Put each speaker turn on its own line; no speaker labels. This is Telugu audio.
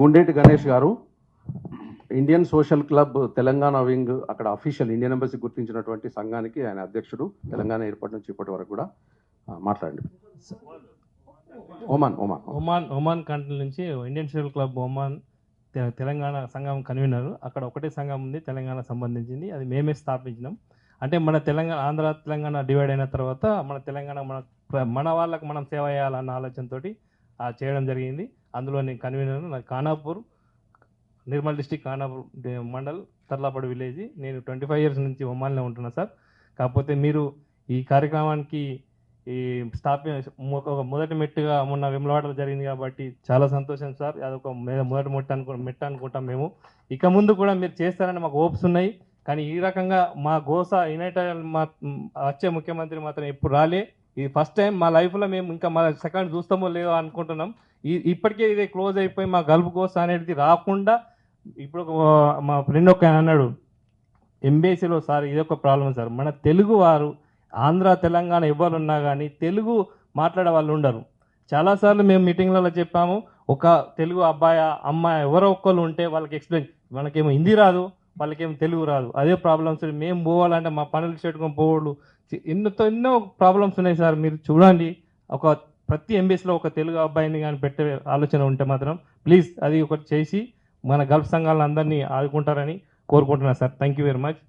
గుండేటి గణేష్ గారు Indian social club Telangana wing అక్కడ అఫీషియల్ ఇండియన్ ఎంబసీ గుర్తించినటువంటి సంఘానికి ఆయన అధ్యక్షుడు తెలంగాణ ఏర్పాటు నుంచి ఇప్పటి వరకు కూడా మాట్లాడండి. Oman Oman.
Oman Oman country నుంచి Indian social club Oman Telangana సంఘం కన్వీనర్. అక్కడ ఒకటే సంఘం ఉంది తెలంగాణ సంబంధించింది. అది మేమే స్థాపించినాం. అంటే మన తెలంగాణ ఆంధ్ర తెలంగాణ డివైడ్ అయిన తర్వాత మన తెలంగాణ మన మన వాళ్ళకు మనం సేవ చేయాలన్న ఆలోచనతోటి చేయడం జరిగింది. అందులో నేను కన్వీనర్ నాకు ఖానాపూర్ నిర్మల్ డిస్టిక్ ఖానాపూర్ మండల్ తర్లాపడి విలేజ్. నేను ట్వంటీ ఫైవ్ ఇయర్స్ నుంచి ఒమాన్లో ఉంటున్నా సార్. కాకపోతే మీరు ఈ కార్యక్రమానికి ఈ స్థాపి ఒక మొదటి మెట్టుగా మొన్న వెమ్లవాడలో జరిగింది కాబట్టి చాలా సంతోషం సార్. అదొక మొదటి మొట్ట అనుకు మెట్ట అనుకుంటాం మేము. ఇక ముందు కూడా మీరు చేస్తారని మాకు హోప్స్ ఉన్నాయి. కానీ ఈ రకంగా మా గోస యునైటెడ్ మా వచ్చే ముఖ్యమంత్రి మాత్రం ఎప్పుడు రాలే. ఇది ఫస్ట్ టైం మా లైఫ్లో మేము ఇంకా మా సెకండ్ చూస్తామో లేదో అనుకుంటున్నాం. ఈ ఇప్పటికే ఇది క్లోజ్ అయిపోయి మా గల్ఫ్ గోస అనేది రాకుండా ఇప్పుడు ఒక, మా ఫ్రెండ్ ఒక అన్నాడు ఎంబీసీలో సార్ ఇది ఒక ప్రాబ్లం సార్. మన తెలుగు వారు ఆంధ్ర తెలంగాణ ఎవరున్నా కానీ తెలుగు మాట్లాడే వాళ్ళు ఉండరు. చాలాసార్లు మేము మీటింగ్లలో చెప్పాము ఒక తెలుగు అబ్బాయి అమ్మాయి ఎవరో ఒక్కరు ఉంటే వాళ్ళకి ఎక్స్ప్లెయిన్ మనకేమో హిందీ రాదు. వాళ్ళకేం తెలుగు రాదు. అదే ప్రాబ్లమ్స్ మేము పోవాలంటే మా పనులు చేసుకొని పోవడు. ఎన్నో ఎన్నో ప్రాబ్లమ్స్ ఉన్నాయి సార్. మీరు చూడండి. ఒక ప్రతి ఎంబీసీలో ఒక తెలుగు అబ్బాయిని కానీ పెట్టే ఆలోచన ఉంటే మాత్రం ప్లీజ్ అది ఒకటి చేసి మన గల్ఫ్ సంఘాలను అందరినీ ఆదుకుంటారని కోరుకుంటున్నాను sir. Thank you very much